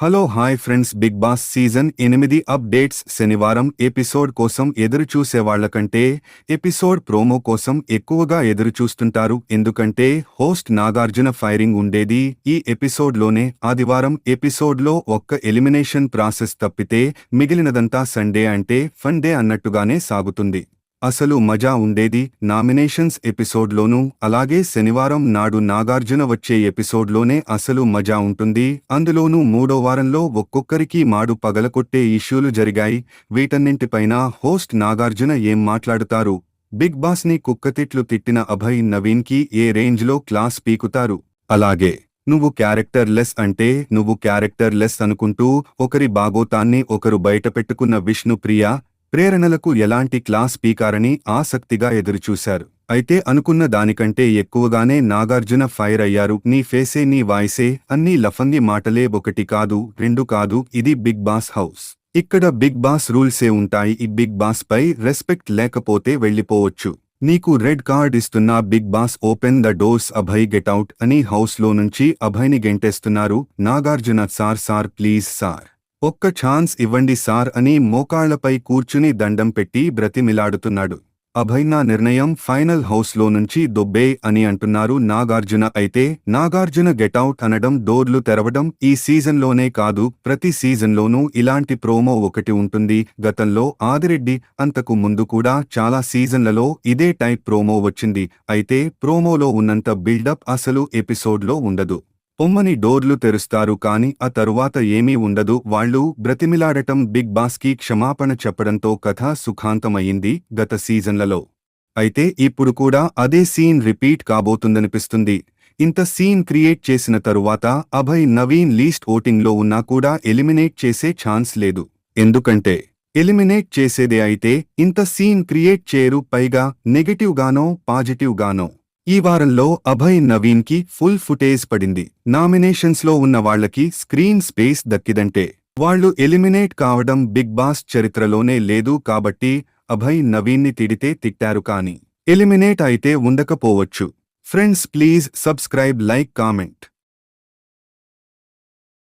Hello hi friends Bigg Boss season ఎనిమిది updates శనివారం episode కోసం ఎదురుచూసేవాళ్ళ కంటే ఎపిసోడ్ ప్రోమో కోసం ఎక్కువగా ఎదురుచూస్తుంటారు. ఎందుకంటే హోస్ట్ నాగార్జున ఫైరింగ్ ఉండేది. ఈ ఎపిసోడ్లోనే ఆదివారం ఎపిసోడ్లో ఒక్క ఎలిమినేషన్ ప్రాసెస్ తప్పితే మిగిలినదంతా సండే అంటే ఫన్ డే అన్నట్టుగానే సాగుతుంది. అసలు మజా ఉండేది నామినేషన్స్ ఎపిసోడ్లోనూ అలాగే శనివారం నాడు నాగార్జున వచ్చే ఎపిసోడ్లోనే అసలు మజా ఉంటుంది. అందులోనూ మూడో వారంలో ఒక్కొక్కరికి మాడు పగలకొట్టే ఇష్యూలు జరిగాయి. వీటన్నింటిపైన హోస్ట్ నాగార్జున ఏం మాట్లాడుతారు? బిగ్ బాస్ని కుక్కతిట్లు తిట్టిన అభయ్ నవీన్కి ఏ రేంజ్లో క్లాస్ పీకుతారు? అలాగే నువ్వు క్యారెక్టర్ లెస్ అంటే నువ్వు క్యారెక్టర్ లెస్ అనుకుంటూ ఒకరి బాగోతాన్ని ఒకరు బయటపెట్టుకున్న విష్ణుప్రియ ప్రేరణలకు ఎలాంటి క్లాస్ పీకారని ఆసక్తిగా ఎదురుచూశారు. అయితే అనుకున్న దానికంటే ఎక్కువగానే నాగార్జున ఫైర్ అయ్యారు. నీ ఫేసే నీ వాయిసే అన్నీ లఫంగి మాటలే ఒకటి కాదు రెండు కాదు ఇది బిగ్ బాస్ హౌస్. ఇక్కడ బిగ్ బాస్ రూల్సే ఉంటాయి. ఈ బిగ్ బాస్ పై రెస్పెక్ట్ లేకపోతే వెళ్ళిపోవచ్చు. నీకు రెడ్ కార్డ్ ఇస్తున్న Bigg Boss open the doors Abhay get out అని హౌస్లో నుంచి అభయ్ని గెంటేస్తున్నారు Nagarjuna. Sir sir please sir. ఒక్క ఛాన్స్ ఇవ్వండి సార్ అని మోకాళ్ళపై కూర్చుని దండం పెట్టి బ్రతిమిలాడుతున్నాడు. అభయ్నా నిర్ణయం ఫైనల్ హౌస్లో నుంచి దొబ్బే అని అంటున్నారు నాగార్జున. అయితే నాగార్జున గెటౌట్ అనడం డోర్లు తెరవడం ఈ సీజన్లోనే కాదు ప్రతి సీజన్లోనూ ఇలాంటి ప్రోమో ఒకటి ఉంటుంది. గతంలో ఆదిరెడ్డి అంతకు ముందు కూడా చాలా సీజన్లలో ఇదే టైప్ ప్రోమో వచ్చింది. అయితే ప్రోమోలో ఉన్నంత బిల్డప్ అసలు ఎపిసోడ్లో ఉండదు. పొమ్మని డోర్లు తెరుస్తారు కాని ఆ తరువాత ఏమీ ఉండదు. వాళ్ళు బ్రతిమిలాడటం బిగ్ బాస్కి క్షమాపణ చెప్పడంతో కథ సుఖాంతమయ్యింది గత సీజన్లలో. అయితే ఇప్పుడు కూడా అదే సీన్ రిపీట్ కాబోతుందనిపిస్తుంది. ఇంత సీన్ క్రియేట్ చేసిన తరువాత అభయ్ నవీన్ లీస్ట్ ఓటింగ్లో ఉన్నా కూడా ఎలిమినేట్ చేసే ఛాన్స్ లేదు. ఎందుకంటే ఎలిమినేట్ చేసేదే అయితే ఇంత సీన్ క్రియేట్ చేయరు. పైగా నెగటివ్ గానో పాజిటివ్ గానో ఈ వారంలో అభయ్ నవీన్కి ఫుల్ ఫుటేజ్ పడింది. నామినేషన్స్లో ఉన్న వాళ్ళకి స్క్రీన్ స్పేస్ దక్కిదంటే వాళ్ళు ఎలిమినేట్ కావడం బిగ్ బాస్ చరిత్రలోనే లేదు కాబట్టి అభయ్ నవీన్ని తిడితే తిట్టారు కాని ఎలిమినేట్ అయితే ఉండకపోవచ్చు. Friends please subscribe like comment.